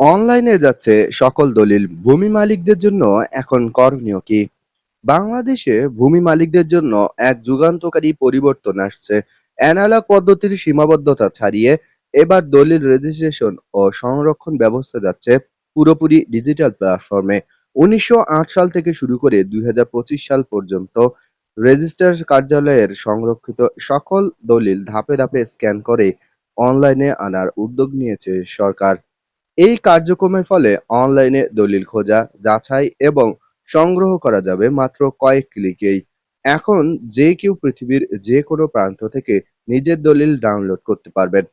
অনলাইনে যাচ্ছে সকল দলিল ভূমি মালিকদের জন্য এখন করণীয় কি? বাংলাদেশে ভূমি মালিকদের জন্য এক যুগান্তকারী পরিবর্তন আসছে। অ্যানালগ পদ্ধতির সীমাবদ্ধতা ছাড়িয়ে এবার দলিল রেজিস্ট্রেশন ও সংরক্ষণ ব্যবস্থা যাচ্ছে পুরোপুরি ডিজিটাল প্ল্যাটফর্মে উনিশশো আট সাল থেকে শুরু করে দুই হাজার পঁচিশ সাল পর্যন্ত রেজিস্ট্রার কার্যালয়ের সংরক্ষিত সকল দলিল ধাপে ধাপে স্ক্যান করে অনলাইনে আনার উদ্যোগ নিয়েছে সরকার। এই কার্যক্রমের ফলে অনলাইনে দলিল খোঁজা, যাচাই এবং সংগ্রহ করা যাবে মাত্র কয়েক ক্লিকেই। এখন যে কেউ পৃথিবীর যে কোনো প্রান্ত থেকে নিজের দলিল ডাউনলোড করতে পারবেন।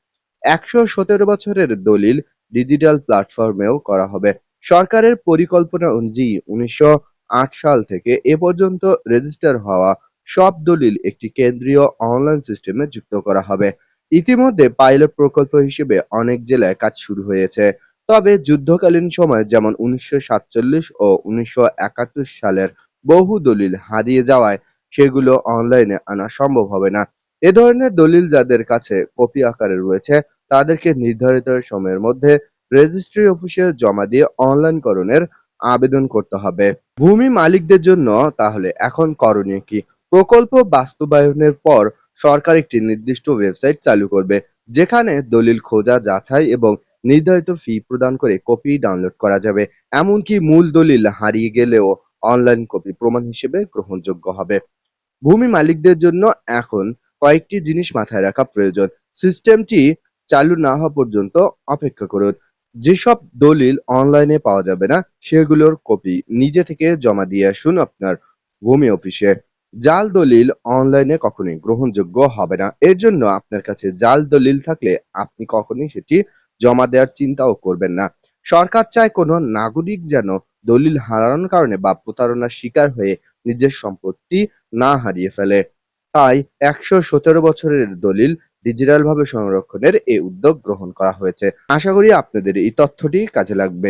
একশো সতেরো বছরের দলিল ডিজিটাল প্ল্যাটফর্মেও করা হবে। সরকারের পরিকল্পনা অনুযায়ী উনিশশো আট সাল থেকে এ পর্যন্ত রেজিস্টার হওয়া সব দলিল একটি কেন্দ্রীয় অনলাইন সিস্টেমে যুক্ত করা হবে। ইতিমধ্যে পাইলট প্রকল্প হিসেবে অনেক জেলায় কাজ শুরু হয়েছে। তবে যুদ্ধকালীন সময়ে যেমন উনিশশো সাতচল্লিশ ও উনিশশো একাত্তর সালের বহু দলিল হারিয়ে যাওয়ায় সেগুলো অনলাইনে আনা সম্ভব হবে না। এ ধরনের দলিল যাদের কাছে কপি আকারে রয়েছে তাদেরকে নির্ধারিত সময়ের মধ্যে রেজিস্ট্রি অফিসে জমা দিয়ে অনলাইনকরণের আবেদন করতে হবে। ভূমি মালিকদের জন্য তাহলে এখন করণীয় কি? প্রকল্প বাস্তবায়নের পর সরকার একটি নির্দিষ্ট ওয়েবসাইট চালু করবে যেখানে দলিল খোঁজা, যাচাই এবং নির্ধারিত ফি প্রদান করে কপি ডাউনলোড করা যাবে। এমনকি মূল দলিল হারিয়ে গেলেও অনলাইন কপি প্রমাণ হিসেবে গ্রহণযোগ্য হবে। ভূমি মালিকদের জন্য এখন কয়েকটি জিনিস মাথায় রাখা প্রয়োজন। সিস্টেমটি চালু না হওয়া পর্যন্ত অপেক্ষা করুন। যেসব দলিল অনলাইনে পাওয়া যাবে না, সেগুলোর কপি নিজে থেকে জমা দিয়ে আসুন আপনার ভূমি অফিসে। জাল দলিল অনলাইনে কখনোই গ্রহণযোগ্য হবে না। এর জন্য আপনার কাছে জাল দলিল থাকলে আপনি কখনোই সেটি জমা দেওয়ার চিন্তাও করবেন না। সরকার চায় কোনো নাগরিক যেন দলিল হারানোর কারণে বা প্রতারণার শিকার হয়ে নিজের সম্পত্তি না হারিয়ে ফেলে। তাই একশো সতেরো বছরের দলিল ডিজিটাল ভাবে সংরক্ষণের এই উদ্যোগ গ্রহণ করা হয়েছে। আশা করি আপনাদের এই তথ্যটি কাজে লাগবে।